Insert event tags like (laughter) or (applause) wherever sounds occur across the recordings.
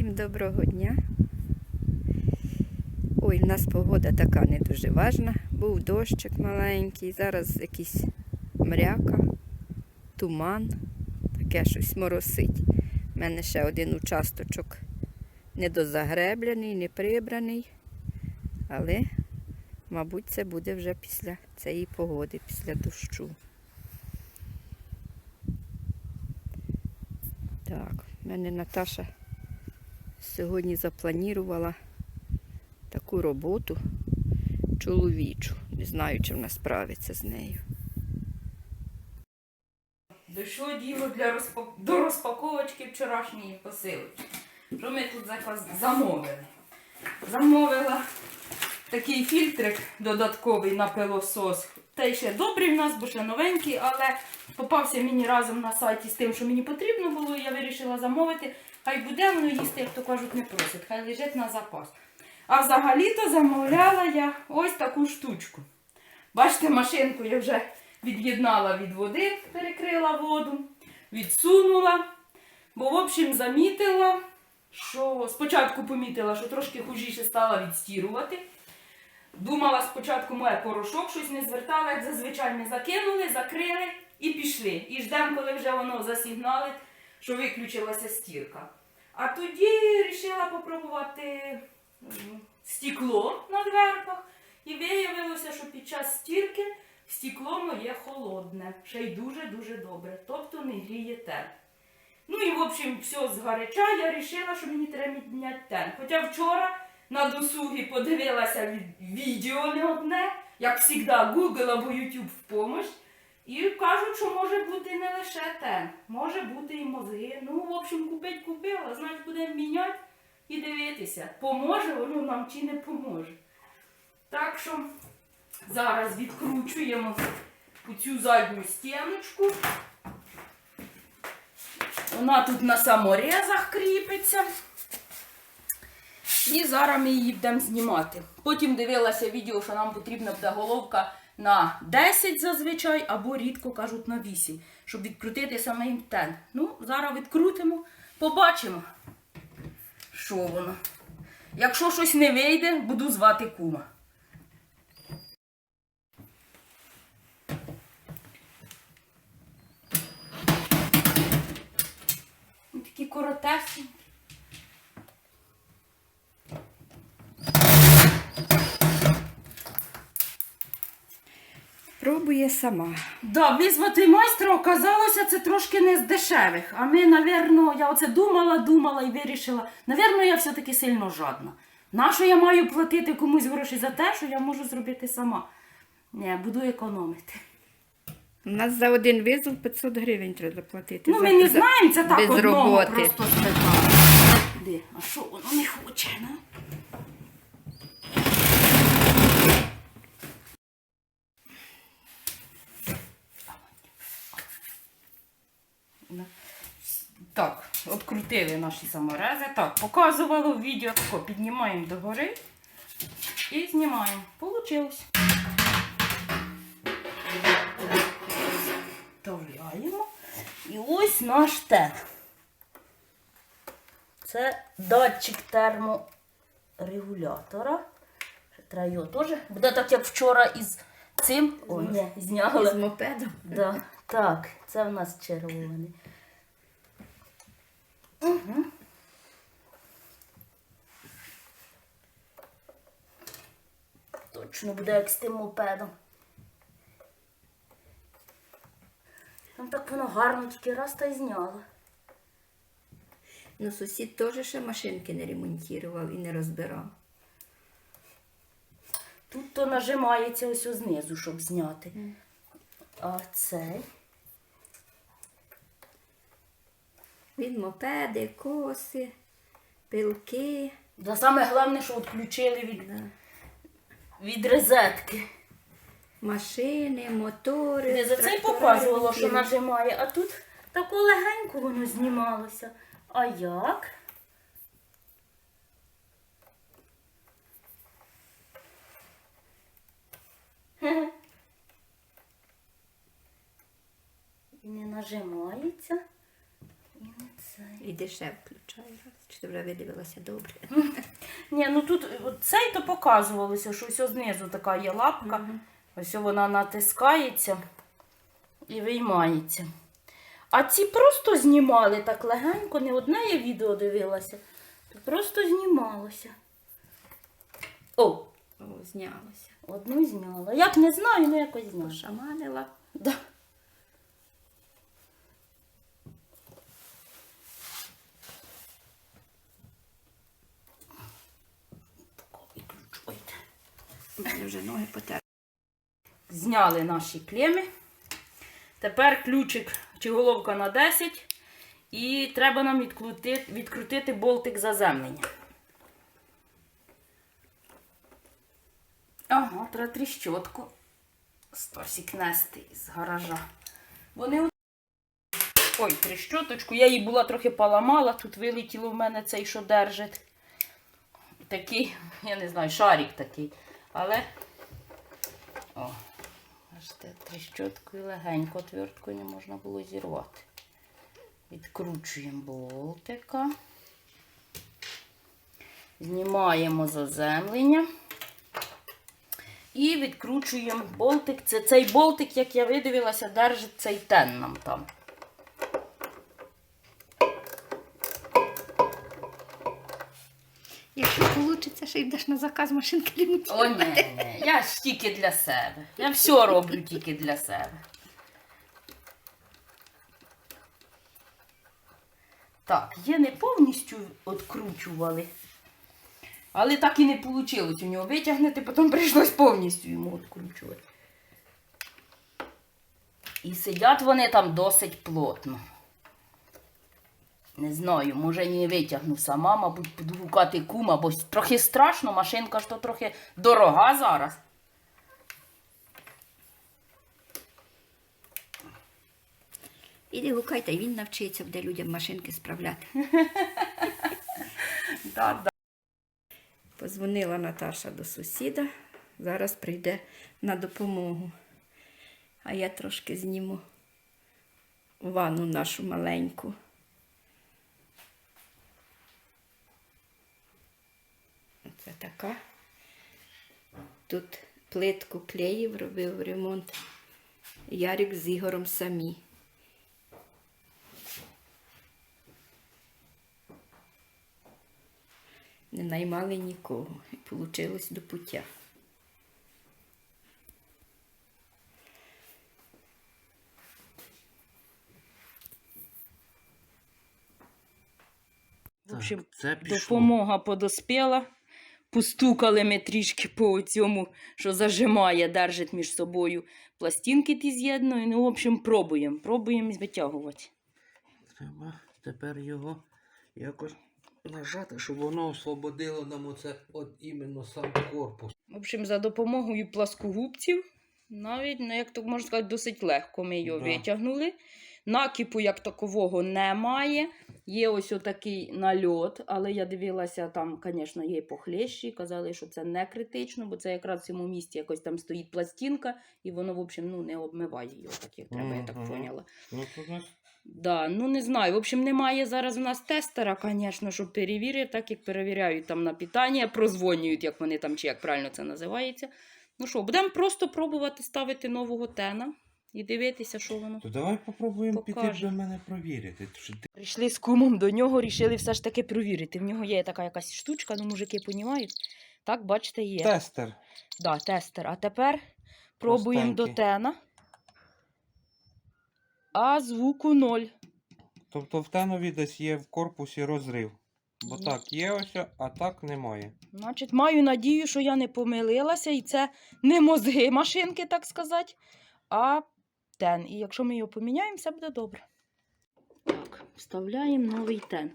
Всім доброго дня. Ой, в нас погода така не дуже важна. Був дощик маленький, зараз якийсь мряка, туман, таке щось моросить. У мене ще один участочок недозагреблений, не прибраний, але, мабуть, це буде вже після цієї погоди, після дощу. Так, в мене Наташа сьогодні запланувала таку роботу чоловічу. Не знаю, чи вона справиться з нею. Дійшло діло для розпак... до розпаковочки вчорашньої посилки. Що ми тут заказ- замовили? Замовила такий фільтрик додатковий на пилосос. Та ще добрий в нас, бо ще новенький, але попався мені разом на сайті з тим, що мені потрібно було, і я вирішила замовити. Хай буде воно їсти, як то кажуть, не просить, хай лежить на запас. А взагалі-то замовляла я ось таку штучку. Бачите, машинку я вже від'єднала від води, перекрила воду, відсунула. Бо, в общем, замітила, що спочатку помітила, що трошки хужіше стала відстірувати. Думала спочатку моє порошок, щось не звертала, як зазвичай ми закинули, закрили і пішли. І ждемо, коли вже воно засігналить, що виключилася стірка. А тоді вирішила попробувати м, стекло на дверках. І виявилося, що під час стірки стекло моє холодне, ще й дуже-дуже добре, тобто не гріє тен. Ну і в общем, все згаряча, я вирішила, що мені треба міняти тен. Хоча вчора на досугі подивилася відео не одне, як завжди, Google або YouTube в помощь. І кажуть, що може бути не лише тен, може бути і мозги. Ну, в общем, купить купила, значить будемо міняти і дивитися, поможе воно нам чи не поможе. Так що зараз відкручуємо цю задню стіночку. Вона тут на саморезах кріпиться. І зараз ми її будемо знімати. Потім дивилася відео, що нам потрібна буде головка на 10 зазвичай, або рідко кажуть на 8, щоб відкрутити саме імтен. Ну, зараз відкрутимо, побачимо, що воно. Якщо щось не вийде, буду звати кума. Такі коротесенькі. Пробує сама. Да, визвати майстра оказалося це трошки не з дешевих. А ми, напевно, я оце думала, думала і вирішила. Навірно, я все-таки сильно жадна. Нащо я маю платити комусь гроші за те, що я можу зробити сама? Ні, буду економити. У нас за один визов 500 гривень треба заплатити. Ну, за- ми не за- знаємо, це так без одного роботи. просто спитала. Де? А що воно не хоче, ну? Так, відкрутили наші саморези. Так, показувало в відео. Тако, піднімаємо догори і знімаємо. Получилось. Вставляємо. І ось наш тен. Це датчик терморегулятора. Треба його теж. Буде так, як вчора із цим. Ой, зняли. З мопедом. Да. Так, це в нас червоний. Угу. Точно буде як з тим мопедом. Там так воно гарно тільки раз та й зняло. Ну, сусід теж ще машинки не ремонтував і не розбирав. Тут то нажимається ось знизу, щоб зняти. А цей. Він мопеди, коси, пилки. Да саме головне, що відключили від, Да. Від розетки. Машини, мотори. Не за це й показувало, що нажимає, а тут тако легенько воно знімалося. А як? І не нажимається. І не це. Іди ще включай. Чи ти вже видивилася добре? (laughs) Ні, ну тут цей то показувалося, що ось знизу така є лапка. Ось вона натискається і виймається. А ці просто знімали так легенько, не одне я відео дивилася, то просто знімалося. О, О, знялося. одну зняла. Як не знаю, ну якось знала. Пошаманила. Да. Тако відключуйте. У мене вже ноги потерли. Зняли наші клеми. Тепер ключик чи головка на 10. І треба нам відкрутити, відкрутити болтик заземлення. Ага, треба тріщотку. Стосік нести з гаража. Вони Ой, тріщоточку. Я її була трохи поламала. Тут вилетіло в мене цей, що держить. Такий, я не знаю, шарик такий. Але. О, бачите, тріщоткою легенько, отверткою не можна було зірвати. Відкручуємо болтика. Знімаємо заземлення. І відкручуємо болтик. Це цей болтик, як я видивилася, держить цей тен нам там. Якщо вийде, ще йдеш на заказ машинки О, ремонтувати. ні, ні, я ж тільки для себе. Я все роблю тільки для себе. Так, є не повністю відкручували. Але так і не вийшло у нього витягнути, потім прийшлось повністю йому відкручувати. І сидять вони там досить плотно. Не знаю, може не витягну сама, мабуть, буду гукати кума, бо трохи страшно, машинка ж то трохи дорога зараз. Іди гукайте, він навчиться, буде людям машинки справляти. (laughs) Позвонила Наташа до сусіда. Зараз прийде на допомогу. А я трошки зніму ванну нашу маленьку. Це така. Тут плитку клеїв, робив ремонт. Ярик з Ігорем самі. Не наймали нікого. І вийшло до пуття. В общем, це пішло. допомога подоспіла. Постукали ми трішки по цьому, що зажимає, держить між собою пластинки ті з'єднує. Ну, в общем, пробуємо. Пробуємо витягувати. Треба тепер його якось нажати, щоб воно освободило нам оце от іменно сам корпус. В общем, за допомогою пласкогубців, навіть, ну, як то можна сказати, досить легко ми його Да. витягнули. Накипу як такового немає. Є ось отакий нальот, але я дивилася, там, звісно, є похлещі. Казали, що це не критично, бо це якраз в цьому місці якось там стоїть пластинка, і воно, в общем, ну, не обмиває його, так як треба, я так поняла. Ну, Да, ну не знаю. В общем, немає зараз у нас тестера, звісно, щоб перевірити, так як перевіряють там на питання, прозвонюють, як вони там, чи як правильно це називається. Ну що, будемо просто пробувати ставити нового тена і дивитися, що воно. То давай попробуємо Покаже. піти до мене провірити. Що ти... Прийшли з кумом до нього, рішили все ж таки провірити. В нього є така якась штучка, ну мужики понімають. Так, бачите, є. Тестер. Да, тестер. А тепер пробуємо до тена. А звуку ноль. Тобто в тенові десь є в корпусі розрив. Бо Є. так, є ось, а так немає. Значить, маю надію, що я не помилилася, і це не мозги машинки, так сказати, а тен. І якщо ми його поміняємо, все буде добре. Так, вставляємо новий тен.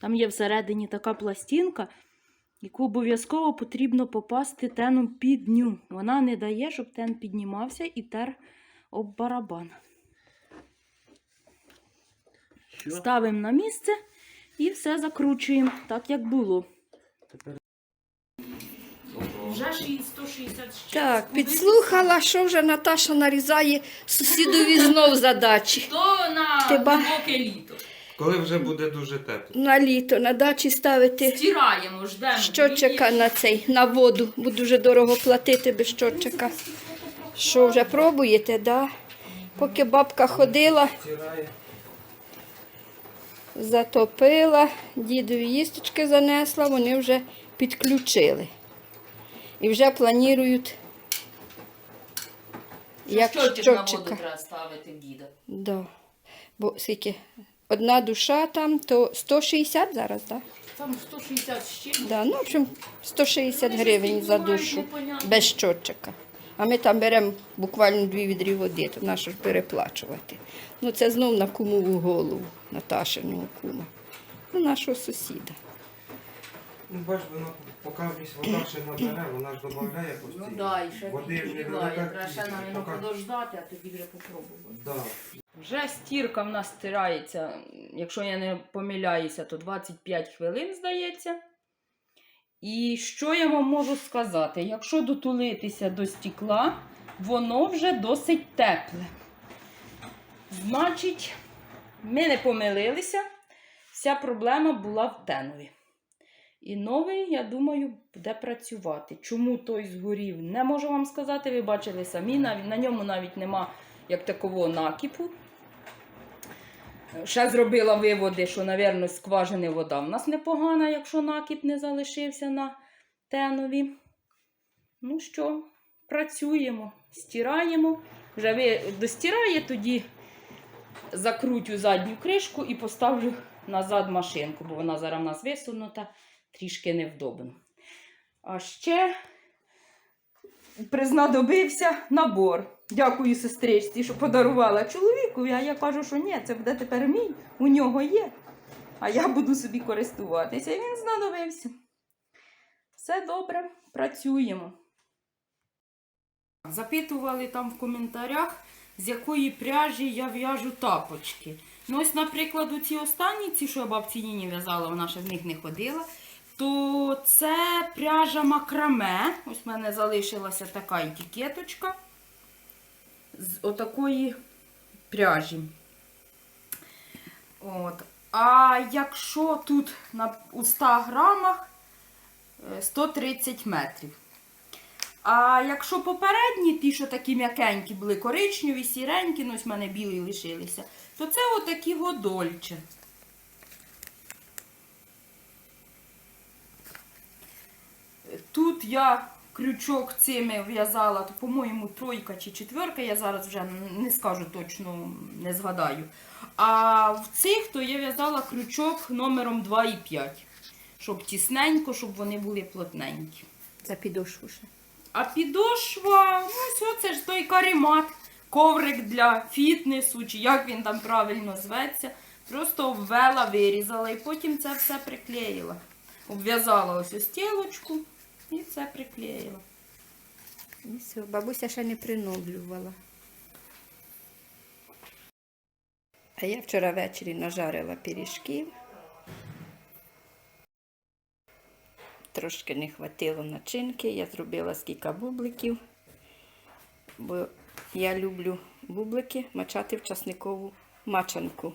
Там є всередині така пластинка, яку обов'язково потрібно попасти теном під ню. Вона не дає, щоб тен піднімався і тер об барабан. Що? Ставимо на місце і все закручуємо, так як було. Тепер... Вже 166. Так, підслухала, що вже Наташа нарізає сусідові знов задачі. То на Ти ба- глибоке літо. Коли вже буде дуже тепло. На літо, на дачі ставити Стираємо, ждемо. щотчика на цей, на воду. Бо дуже дорого платити без щотчика. Що вже пробуєте, да? Поки бабка ходила, Стирає. затопила, дідові їсточки занесла, вони вже підключили. І вже планують, як Щотчик щотчика. треба ставити діда. Да. Бо скільки? Одна душа там, то 160 зараз, так? Там 160 з чим. Да? Ну, в общем, 160 гривень за душу без щотчика. А ми там беремо буквально дві відрі води, то нащо ж переплачувати. Ну, це знов на кумову голову, Наташиного кума. Ну, нашого сусіда. Ну, бач, воно поки вода ще набере, вона ж додає постійно. Ну да, і ще Води ж не підігріває. велика Треба ще навіть поки- подождати, а тоді вже попробувати. Да. Вже стірка в нас стирається, якщо я не помиляюся, то 25 хвилин, здається. І що я вам можу сказати? Якщо дотулитися до стекла, воно вже досить тепле. Значить, ми не помилилися. Вся проблема була в тенові. І новий, я думаю, буде працювати. Чому той згорів, не можу вам сказати. Ви бачили самі, навіть, на ньому навіть нема як такового накипу. Ще зробила виводи, що, з скважини вода в нас непогана, якщо накіп не залишився на тенові. Ну що, працюємо, стираємо. Вже ви достирає, тоді закрутю задню кришку і поставлю назад машинку, бо вона зараз в нас висунута, трішки невдобно. А ще признадобився набор. Дякую сестричці, що подарувала чоловікові, а я кажу, що ні, це буде тепер мій, у нього є. А я буду собі користуватися. І він знадобився. Все добре, працюємо. Запитували там в коментарях, з якої пряжі я в'яжу тапочки. Ну, ось, наприклад, у ці останні, ці, що я бабці Ніні в'язала, вона ще в них не ходила, то це пряжа макраме. Ось в мене залишилася така етикеточка з отакої пряжі. От. А якщо тут на, у 100 грамах е, 130 метрів. А якщо попередні, ті, що такі м'якенькі були, коричневі, сіренькі, ну ось в мене білі лишилися, то це отакі годольче. Тут я крючок цими в'язала, по-моєму, тройка чи четверка, я зараз вже не скажу точно, не згадаю. А в цих то я в'язала крючок номером 2 і 5, щоб тісненько, щоб вони були плотненькі. За підошву ще. А підошва, ну ось це ж той каремат, коврик для фітнесу, чи як він там правильно зветься. Просто обвела, вирізала і потім це все приклеїла. Обв'язала ось ось стілочку і це приклеїла. І все, бабуся ще не приноблювала. А я вчора ввечері нажарила пиріжків. Трошки не хватило начинки, я зробила скільки бубликів, бо я люблю бублики мачати в часникову мачанку.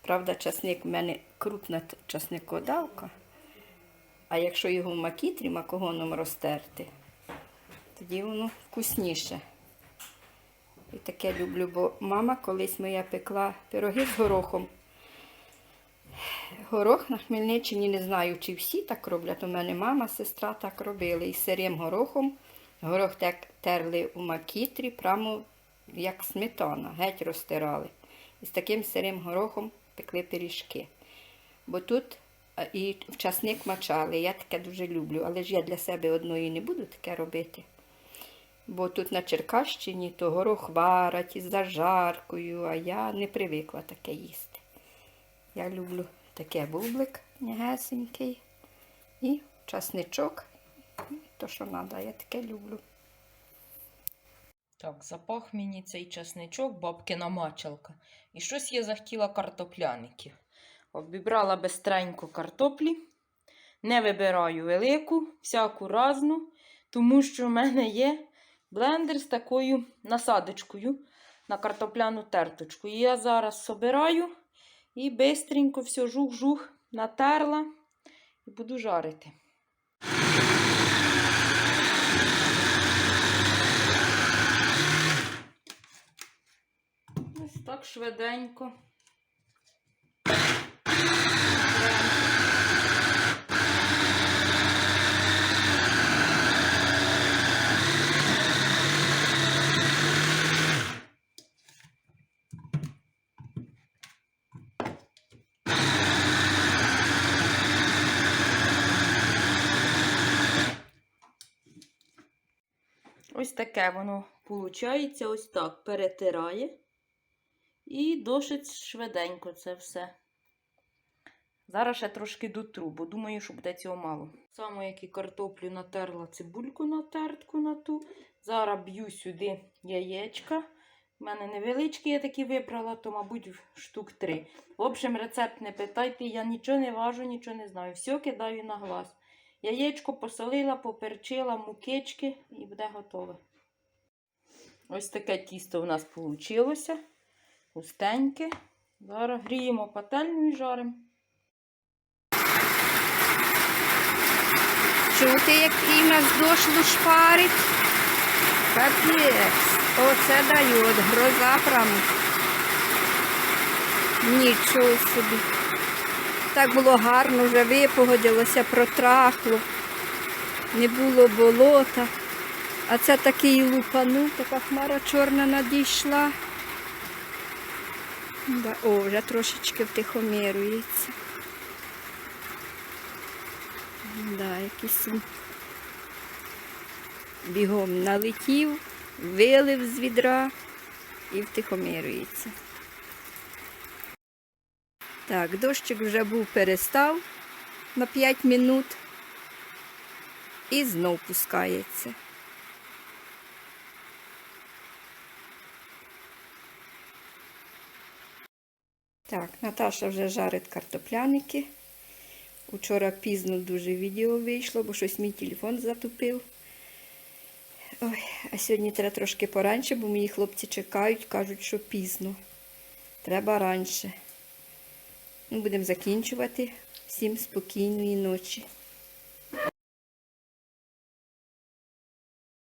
Правда, часник в мене крупна часникодавка, а якщо його в макітрі макогоном розтерти, тоді воно вкусніше. І таке люблю, бо мама колись моя пекла пироги з горохом. Горох на Хмельниччині не знаю, чи всі так роблять. У мене мама, сестра так робили. І сирим горохом. Горох так терли у макітрі, прямо як сметана, геть розтирали. І з таким сирим горохом пекли пиріжки. Бо тут і в часник мачали. Я таке дуже люблю, але ж я для себе одної не буду таке робити. Бо тут на Черкащині то горох варять із зажаркою, а я не привикла таке їсти. Я люблю таке бублик нягесенький і часничок. То, що треба, я таке люблю. Так, запах мені цей часничок, бабкина мачалка. І щось я захотіла картопляників. Обібрала бестренько картоплі. Не вибираю велику, всяку разну, тому що в мене є блендер з такою насадочкою на картопляну терточку. І я зараз собираю І бистренько все жух-жух натерла і буду жарити. Ось так швиденько. Ось таке воно виходить, ось так перетирає. І досить швиденько це все. Зараз ще трошки дотру, бо думаю, що буде цього мало. Саме як і картоплю натерла цибульку на тертку на ту. Зараз б'ю сюди яєчка. У мене невеличкі я такі вибрала, то, мабуть, штук три. В общем, рецепт не питайте, я нічого не важу, нічого не знаю. Все кидаю на глаз. Яєчко посолила, поперчила, мукички і буде готове. Ось таке тісто у нас вийшло. Густеньке. Зараз гріємо пательню і жаримо. Чути, який нас дощ лушпарить? Капець. Оце дають. Гроза прямо. Нічого собі. Так було гарно, вже випогодилося, протрахло. Не було болота. А це такий лупанув, така хмара чорна надійшла. О, вже трошечки втихомірується. Да, якийсь бігом налетів, вилив з відра і втихомирюється. Так, дощик вже був перестав на 5 минут і знов пускається. Так, Наташа вже жарить картопляники. Учора пізно дуже відео вийшло, бо щось мій телефон затупив. Ой, а сьогодні треба трошки пораньше, бо мої хлопці чекають, кажуть, що пізно. Треба раніше. Ну, будемо закінчувати. Всім спокійної ночі.